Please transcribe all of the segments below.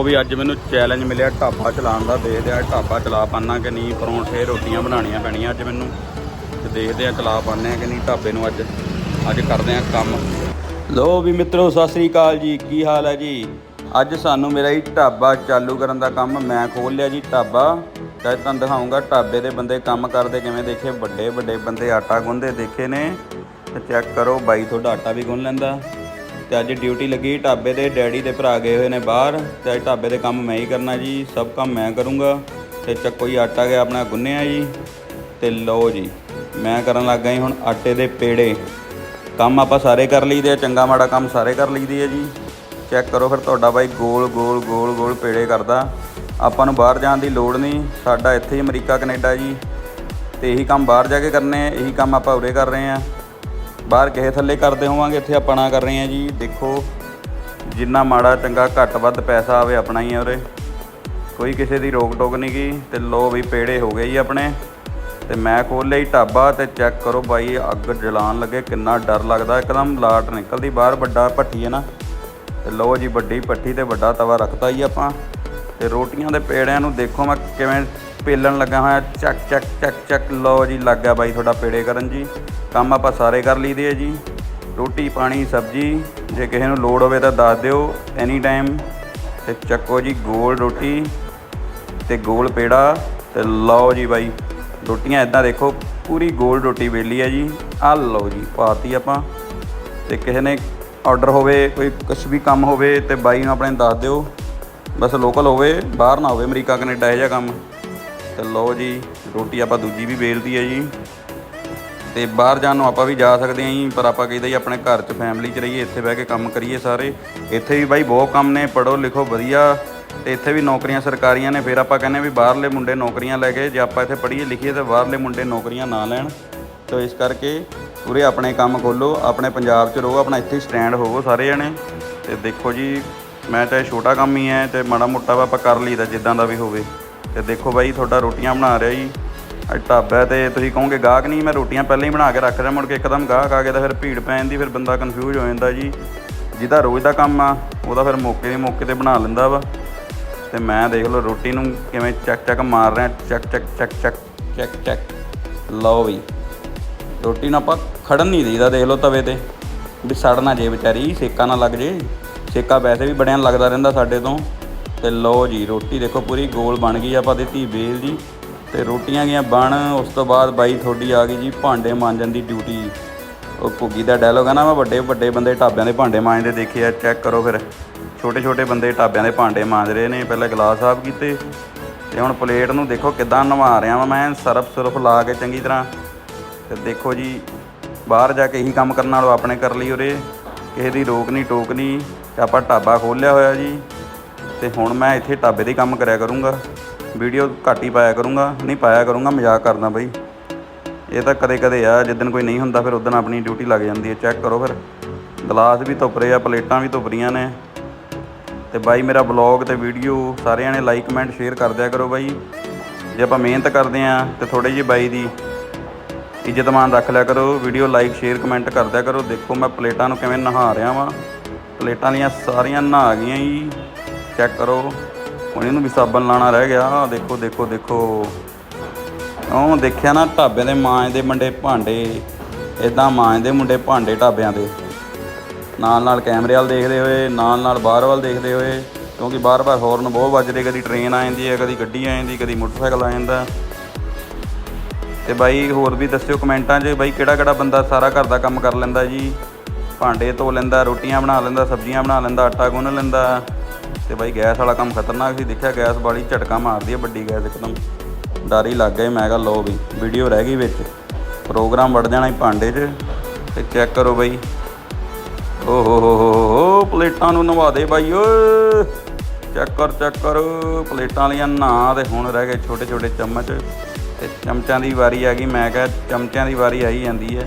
ਉਹ ਵੀ ਅੱਜ ਮੈਨੂੰ ਚੈਲੰਜ ਮਿਲਿਆ ਢਾਬਾ ਚਲਾਉਣ ਦਾ, ਦੇਖਦੇ ਆ ਢਾਬਾ ਚਲਾ ਪਾਣਾ ਕਿ ਨਹੀਂ, ਪਰੌਂਠੇ, ਰੋਟੀਆਂ ਬਣਾਉਣੀਆਂ ਪੈਣੀਆਂ ਅੱਜ ਮੈਨੂੰ। ਤੇ ਦੇਖਦੇ ਆ ਚਲਾ ਪਾਣੇ ਆ ਕਿ ਨਹੀਂ ਢਾਬੇ ਨੂੰ ਅੱਜ। ਅੱਜ ਕਰਦੇ ਆ ਕੰਮ। ਲੋ ਵੀ ਮਿੱਤਰੋ, ਸਤਿ ਸ੍ਰੀ ਅਕਾਲ ਜੀ। ਕੀ ਹਾਲ ਹੈ ਜੀ? ਅੱਜ ਸਾਨੂੰ ਮੇਰਾ ਹੀ ਢਾਬਾ ਚਾਲੂ ਕਰਨ ਦਾ ਕੰਮ ਮੈਂ ਖੋਲ ਲਿਆ ਜੀ ਢਾਬਾ। ਤਾਂ ਤੁਹਾਨੂੰ ਦਿਖਾਉਂਗਾ ਢਾਬੇ ਦੇ ਬੰਦੇ ਕੰਮ ਕਰਦੇ ਕਿਵੇਂ ਦੇਖੇ। ਵੱਡੇ ਵੱਡੇ ਬੰਦੇ ਆਟਾ ਗੁੰਨਦੇ ਦੇਖੇ ਨੇ। ਤੇ ਚੈੱਕ ਕਰੋ ਬਾਈ ਤੁਹਾਡਾ ਆਟਾ ਵੀ ਗੁੰਨ ਲੈਂਦਾ। ਤੇ ਅੱਜ ਡਿਊਟੀ ਲੱਗੀ ਢਾਬੇ ਦੇ ਡੈਡੀ ਦੇ ਭਰਾ ਗਏ ਹੋਏ ਨੇ ਬਾਹਰ ਤੇ ਅੱਜ ਢਾਬੇ ਦੇ ਕੰਮ ਮੈਂ ਹੀ ਕਰਨਾ ਜੀ, ਸਭ ਕੰਮ ਮੈਂ ਕਰੂੰਗਾ ਤੇ ਚੱਕੋ ਜੀ, ਆਟਾ ਗਿਆ ਆਪਣਾ ਗੁੰਨਿਆ ਜੀ ਤੇ ਲਓ ਜੀ, ਮੈਂ ਕਰਨ ਲੱਗ ਗਿਆ ਜੀ ਹੁਣ ਆਟੇ ਦੇ ਪੇੜੇ। ਕੰਮ ਆਪਾਂ ਸਾਰੇ ਕਰ ਲਈਦੇ ਆ, ਚੰਗਾ ਮਾੜਾ ਕੰਮ ਸਾਰੇ ਕਰ ਲਈਦੇ ਆ ਜੀ। ਚੈੱਕ ਕਰੋ ਫਿਰ ਤੁਹਾਡਾ ਬਾਈ ਗੋਲ ਗੋਲ ਗੋਲ ਗੋਲ ਪੇੜੇ ਕਰਦਾ। ਆਪਾਂ ਨੂੰ ਬਾਹਰ ਜਾਣ ਦੀ ਲੋੜ ਨਹੀਂ, ਸਾਡਾ ਇੱਥੇ ਹੀ ਅਮਰੀਕਾ, ਕੈਨੇਡਾ ਜੀ। ਤੇ ਇਹੀ ਕੰਮ ਬਾਹਰ ਜਾ ਕੇ ਕਰਨੇ ਆ, ਇਹੀ ਕੰਮ ਆਪਾਂ ਉਰੇ ਕਰ ਰਹੇ ਆ। ਬਾਹਰ ਕਿਸੇ ਥੱਲੇ ਕਰਦੇ ਹੋਵਾਂਗੇ, ਇੱਥੇ ਆਪਾਂ ਨਾ ਕਰ ਰਹੇ ਆ ਜੀ। ਦੇਖੋ, ਜਿੰਨਾ ਮਾੜਾ ਚੰਗਾ ਘੱਟ ਵੱਧ ਪੈਸਾ ਆਵੇ, ਆਪਣਾ ਹੀ ਆ ਉਰੇ। ਕੋਈ ਕਿਸੇ ਦੀ ਰੋਕ ਟੋਕ ਨਹੀਂ ਗਈ ਤੇ ਲੋ ਵੀ ਪੇੜੇ ਹੋ ਗਏ ਜੀ ਆਪਣੇ। ਤੇ ਮੈਂ ਖੋਲ ਲਈ ਢਾਬਾ, ਤੇ ਚੈੱਕ ਕਰੋ ਬਾਈ, ਅੱਗ ਜਲਾਣ ਲੱਗੇ, ਕਿੰਨਾ ਡਰ ਲੱਗਦਾ। ਇੱਕਦਮ ਲਾਟ ਨਿਕਲਦੀ, ਬਾਹਰ ਵੱਡਾ ਭੱਠੀ ਹੈ ਨਾ। ਤੇ ਲੋ ਜੀ ਵੱਡੀ ਭੱਠੀ ਤੇ ਵੱਡਾ ਤਵਾ ਰੱਖਤਾ ਜੀ ਆਪਾਂ। ਤੇ ਰੋਟੀਆਂ ਦੇ ਪੇੜਿਆਂ ਨੂੰ ਦੇਖੋ ਮੈਂ ਕਿਵੇਂ ਪੇਲਣ ਲੱਗਾ ਹੋਇਆ, ਚੱਕ ਚੱਕ ਚੱਕ ਚੱਕ, ਲਓ ਜੀ, ਲੱਗ ਗਿਆ ਬਾਈ ਤੁਹਾਡਾ ਪੇੜੇ ਕਰਨ ਜੀ। ਕੰਮ ਆਪਾਂ ਸਾਰੇ ਕਰ ਲਈਦੇ ਆ ਜੀ। ਰੋਟੀ, ਪਾਣੀ, ਸਬਜ਼ੀ, ਜੇ ਕਿਸੇ ਨੂੰ ਲੋੜ ਹੋਵੇ ਤਾਂ ਦੱਸ ਦਿਓ ਐਨੀ ਟਾਈਮ ਤੇ ਚੱਕੋ ਜੀ ਗੋਲ ਰੋਟੀ ਤੇ ਗੋਲ ਪੇੜਾ ਤੇ ਲਓ ਜੀ ਬਾਈ। ਰੋਟੀਆਂ ਇਦਾਂ ਦੇਖੋ, ਪੂਰੀ ਗੋਲ ਰੋਟੀ ਵੇਲੀ ਹੈ ਜੀ। ਆਹ ਲਓ ਜੀ, ਪਾਤੀ ਆਪਾਂ। ਤੇ ਕਿਸੇ ਨੇ ਆਰਡਰ ਹੋਵੇ, ਕੋਈ ਕੁਝ ਵੀ ਕੰਮ ਹੋਵੇ ਤੇ ਬਾਈ ਨੂੰ ਆਪਣੇ ਦੱਸ ਦਿਓ। ਬਸ ਲੋਕਲ ਹੋਵੇ, ਬਾਹਰ ਨਾ ਹੋਵੇ ਅਮਰੀਕਾ, ਕੈਨੇਡਾ, ਇਹ ਜਿਹਾ ਕੰਮ। ਤੇ ਲਓ ਜੀ, ਰੋਟੀ ਆਪਾਂ ਦੂਜੀ ਵੀ ਵੇਲਦੀ ਹੈ ਜੀ। ਤੇ ਬਾਹਰ ਜਾਣ ਨੂੰ ਆਪਾਂ ਵੀ ਜਾ ਸਕਦੇ ਹਾਂ ਜੀ, ਪਰ ਆਪਾਂ ਕਹਿੰਦੇ ਜੀ ਆਪਣੇ ਘਰ 'ਚ ਫੈਮਿਲੀ 'ਚ ਰਹੀਏ, ਇੱਥੇ ਬਹਿ ਕੇ ਕੰਮ ਕਰੀਏ ਸਾਰੇ। ਇੱਥੇ ਵੀ ਬਾਈ ਬਹੁਤ ਕੰਮ ਨੇ ਪੜੋ ਲਿਖੋ ਵਧੀਆ। ਤੇ ਇੱਥੇ ਵੀ ਨੌਕਰੀਆਂ ਸਰਕਾਰੀਆਂ ਨੇ, ਫਿਰ ਆਪਾਂ ਕਹਿੰਦੇ ਵੀ ਬਾਹਰਲੇ ਮੁੰਡੇ ਨੌਕਰੀਆਂ ਲੈ ਕੇ, ਜੇ ਆਪਾਂ ਇੱਥੇ ਪੜ੍ਹੀਏ ਲਿਖੀਏ ਤੇ ਬਾਹਰਲੇ ਮੁੰਡੇ ਨੌਕਰੀਆਂ ਨਾ ਲੈਣ। ਤੋ ਇਸ ਕਰਕੇ ਪੂਰੇ ਆਪਣੇ ਕੰਮ ਖੋਲੋ ਆਪਣੇ ਪੰਜਾਬ 'ਚ ਰਹੋ, ਆਪਣਾ ਇੱਥੇ ਸਟੈਂਡ ਹੋਵੋ ਸਾਰੇ ਜਣੇ। ਤੇ ਦੇਖੋ ਜੀ, ਮੈਂ ਤਾਂ ਇਹ ਛੋਟਾ ਕੰਮ ਹੀ ਹੈ, ਤੇ ਮਾੜਾ ਮੋਟਾ ਵਾ ਆਪਾਂ ਕਰ ਲਈਦਾ, ਜਿੱਦਾਂ ਦਾ ਵੀ ਹੋਵੇ। ਤੇ ਦੇਖੋ ਬਾਈ, ਤੁਹਾਡਾ ਰੋਟੀਆਂ ਬਣਾ ਰਿਹਾ ਜੀ। ਅੱਜ ਢਾਬਾ ਤੇ ਤੁਸੀਂ ਕਹੋਗੇ ਗਾਹਕ ਨਹੀਂ, ਮੈਂ ਰੋਟੀਆਂ ਪਹਿਲਾਂ ਹੀ ਬਣਾ ਕੇ ਰੱਖ ਰਿਹਾ ਮੁੜ ਕੇ ਇੱਕਦਮ ਗਾਹਕ ਆ ਗਿਆ ਤਾਂ ਫਿਰ ਭੀੜ ਪੈ ਜਾਂਦੀ, ਫਿਰ ਬੰਦਾ ਕਨਫਿਊਜ਼ ਹੋ ਜਾਂਦਾ ਜੀ। ਜਿਹਦਾ ਰੋਜ਼ ਦਾ ਕੰਮ ਆ ਉਹਦਾ ਫਿਰ ਮੌਕੇ ਦੇ ਮੌਕੇ ਤੇ ਬਣਾ ਲੈਂਦਾ ਵਾ। ਤੇ ਮੈਂ ਦੇਖ ਲਓ ਰੋਟੀ ਨੂੰ ਕਿਵੇਂ ਚੱਕ ਚੱਕ ਮਾਰ ਰਿਹਾ, ਚੱਕ ਚੱਕ ਚੱਕ ਚੱਕ ਚੱਕ ਚੱਕ। ਲਓ ਵੀ ਰੋਟੀ ਨੂੰ ਆਪਾਂ ਖੜਨ ਨਹੀਂ ਦੇਈਦਾ, ਦੇਖ ਲਓ ਤਵੇ ਤੇ। ਵੀ ਸੜ ਨਾ ਜੇ ਵਿਚਾਰੀ, ਸੇਕਾ ਨਾ ਲੱਗ ਜੇ ਸੇਕਾ ਵੈਸੇ ਵੀ ਬੜਿਆਂ ਲੱਗਦਾ ਰਹਿੰਦਾ ਸਾਡੇ ਤੋਂ। ਤੇ ਲਓ ਜੀ, ਰੋਟੀ ਦੇਖੋ ਪੂਰੀ ਗੋਲ ਬਣ ਗਈ ਆਪਾਂ ਦਿੱਤੀ ਵੇਲ ਜੀ ਤੇ ਰੋਟੀਆਂ ਗਈਆਂ ਬਣ, ਉਸ ਤੋਂ ਬਾਅਦ ਬਾਈ ਤੁਹਾਡੀ ਆ ਗਈ ਜੀ ਭਾਂਡੇ ਮਾਂਜਣ ਦੀ ਡਿਊਟੀ ਉਹ ਘੁੱਗੀ ਦਾ ਡਾਇਲੋਗ ਹੈ ਨਾ, ਮੈਂ ਵੱਡੇ ਵੱਡੇ ਬੰਦੇ ਢਾਬਿਆਂ ਦੇ ਭਾਂਡੇ ਮਾਂਜਦੇ ਦੇਖੇ ਆ ਚੈੱਕ ਕਰੋ ਫਿਰ। ਛੋਟੇ ਛੋਟੇ ਬੰਦੇ ਢਾਬਿਆਂ ਦੇ ਭਾਂਡੇ ਮਾਂਜ ਰਹੇ ਨੇ, ਪਹਿਲਾਂ ਗਲਾਸ ਸਾਫ਼ ਕੀਤੇ। ਤੇ ਹੁਣ ਪਲੇਟ ਨੂੰ ਦੇਖੋ ਕਿਦਾਂ ਨਵਾ ਰਿਹਾ ਵਾਂ, ਮੈਂ ਸਰਫ ਸੁਰਫ ਲਾ ਕੇ ਚੰਗੀ ਤਰ੍ਹਾਂ। ਤੇ ਦੇਖੋ ਜੀ, ਬਾਹਰ ਜਾ ਕੇ ਇਹੀ ਕੰਮ ਕਰਨ ਨਾਲੋਂ ਆਪਣੇ ਕਰ ਲਈ ਉਰੇ। ਕਿਸੇ ਦੀ ਰੋਕ ਨਹੀਂ, ਟੋਕ ਨਹੀਂ। ਆਪਾਂ ਢਾਬਾ ਖੋਲ੍ਹਿਆ ਹੋਇਆ ਜੀ। ਤੇ ਹੁਣ ਮੈਂ ਇੱਥੇ ਢਾਬੇ ਦੇ ਕੰਮ ਕਰਿਆ ਕਰੂੰਗਾ। ਵੀਡੀਓ ਘੱਟ ਹੀ ਪਾਇਆ ਕਰੂੰਗਾ, ਨਹੀਂ ਪਾਇਆ ਕਰੂੰਗਾ, ਮਜ਼ਾਕ ਕਰਦਾ ਬਈ। ਇਹ ਤਾਂ ਕਦੇ ਕਦੇ ਆ ਜਿੱਦਣ ਕੋਈ ਨਹੀਂ ਹੁੰਦਾ, ਫਿਰ ਉਦੋਂ ਆਪਣੀ ਡਿਊਟੀ ਲੱਗ ਜਾਂਦੀ ਹੈ। ਚੈੱਕ ਕਰੋ ਫਿਰ। ਗਲਾਸ ਵੀ ਧੁੱਪ ਰਹੇ ਆ, ਪਲੇਟਾਂ ਵੀ ਧੁੱਪ ਰਹੀਆਂ ਨੇ। ਤੇ ਬਾਈ, ਮੇਰਾ ਬਲੌਗ ਤੇ ਵੀਡੀਓ ਸਾਰਿਆਂ ਨੇ ਲਾਈਕ ਕਮੈਂਟ ਸ਼ੇਅਰ ਕਰ ਦਿਆ ਕਰੋ ਬਾਈ। ਜੇ ਆਪਾਂ ਮਿਹਨਤ ਕਰਦੇ ਆ ਤੇ ਥੋੜੇ ਜਿਹੀ ਬਾਈ ਦੀ ਇੱਜ਼ਤਮਾਨ ਰੱਖ ਲਿਆ ਕਰੋ। ਵੀਡੀਓ ਲਾਈਕ ਸ਼ੇਅਰ ਕਮੈਂਟ ਕਰ ਦਿਆ ਕਰੋ। ਦੇਖੋ ਮੈਂ ਪਲੇਟਾਂ ਨੂੰ ਕਿਵੇਂ ਨਹਾ ਰਿਹਾ ਵਾਂ। ਪਲੇਟਾਂ ਦੀਆਂ ਸਾਰੀਆਂ ਨਹਾ ਗਈਆਂ ਜੀ। ਚੈੱਕ ਕਰੋ। ਹੁਣ ਇਹਨੂੰ ਵੀ ਸਾਬਣ ਲਾਣਾ ਰਹਿ ਗਿਆ। ਆਹ ਦੇਖੋ ਦੇਖੋ ਦੇਖੋ। ਉਹ ਦੇਖਿਆ ਨਾ ਢਾਬਿਆਂ ਦੇ ਮਾਂਜਦੇ ਮੁੰਡੇ ਭਾਂਡੇ। ਇਦਾਂ ਮਾਂਜਦੇ ਮੁੰਡੇ ਭਾਂਡੇ ਢਾਬਿਆਂ ਦੇ। ਨਾਲ ਨਾਲ ਕੈਮਰੇ ਵੱਲ ਦੇਖਦੇ ਹੋਏ, ਨਾਲ ਨਾਲ ਬਾਹਰ ਵੱਲ ਦੇਖਦੇ ਹੋਏ, ਕਿਉਂਕਿ ਬਾਰ-ਬਾਰ ਹੌਰਨ ਬਹੁਤ ਵੱਜਦੇ। ਕਦੀ ਟ੍ਰੇਨ ਆ ਜਾਂਦੀ ਹੈ, ਕਦੀ ਗੱਡੀ ਆ ਜਾਂਦੀ, ਕਦੀ ਮੋਟਰਸਾਈਕਲ ਆ ਜਾਂਦਾ। ਤੇ ਬਾਈ ਹੋਰ ਵੀ ਦੱਸਿਓ ਕਮੈਂਟਾਂ 'ਚ ਬਾਈ ਕਿਹੜਾ ਕਿਹੜਾ ਬੰਦਾ ਸਾਰਾ ਘਰ ਦਾ ਕੰਮ ਕਰ ਲੈਂਦਾ ਜੀ। ਭਾਂਡੇ ਧੋ ਲੈਂਦਾ, ਰੋਟੀਆਂ ਬਣਾ ਲੈਂਦਾ, ਸਬਜ਼ੀਆਂ ਬਣਾ ਲੈਂਦਾ, ਆਟਾ ਗੁੰਨ ਲੈਂਦਾ। ਤੇ ਬਾਈ ਗੈਸ ਵਾਲਾ ਕੰਮ ਖਤਰਨਾਕ ਸੀ, ਦੇਖਿਆ ਗੈਸ ਵਾਲੀ ਝਟਕਾ ਮਾਰਦੀ ਹੈ ਵੱਡੀ ਗੈਸ ਇੱਕਦਮ। ਡਰ ਹੀ ਲੱਗ ਗਿਆ ਮੈਂ ਕਿਹਾ ਲੋ ਵੀ, ਵੀਡੀਓ ਰਹਿ ਗਈ ਵਿੱਚ। ਪ੍ਰੋਗਰਾਮ ਵੜ ਜਾਣਾ ਹੀ ਭਾਂਡੇ 'ਚ, ਤੇ ਚੈੱਕ ਕਰੋ ਬਾਈ। ਓ ਹੋ ਹੋ ਹੋ ਪਲੇਟਾਂ ਨੂੰ ਨਵਾ ਦੇ ਬਾਈ, ਓਏ। ਚੈੱਕ ਕਰ ਚੈੱਕ ਕਰ, ਪਲੇਟਾਂ ਵਾਲੀਆਂ ਨਾ ਤੇ ਹੁਣ ਰਹਿ ਗਏ ਛੋਟੇ ਛੋਟੇ ਚਮਚ। ਤੇ ਚਮਚਿਆਂ ਦੀ ਵਾਰੀ ਆ ਗਈ, ਮੈਂ ਕਿਹਾ ਚਮਚਿਆਂ ਦੀ ਵਾਰੀ ਆਈ ਜਾਂਦੀ ਹੈ।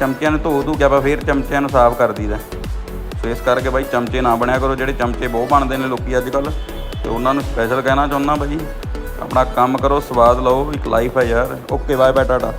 ਚਮਚਿਆਂ ਨੂੰ ਧੋ ਧੂ ਕੇ ਆਪਾਂ ਫੇਰ ਚਮਚਿਆਂ ਨੂੰ ਸਾਫ਼ ਕਰ ਦਈਦਾ। ਸੋ ਇਸ ਕਰਕੇ ਬਾਈ ਚਮਚੇ ਨਾ ਬਣਿਆ ਕਰੋ, ਜਿਹੜੇ ਚਮਚੇ ਬਹੁਤ ਬਣਦੇ ਨੇ ਲੋਕੀ ਅੱਜ ਕੱਲ ਤੇ ਉਹਨਾਂ ਨੂੰ ਸਪੈਸ਼ਲ ਕਹਿਣਾ ਚਾਹੁੰਦਾ ਬਾਈ, ਆਪਣਾ ਕੰਮ ਕਰੋ, ਸਵਾਦ ਲਓ, ਇੱਕ ਲਾਈਫ ਹੈ ਯਾਰ। Okay bye bye Tata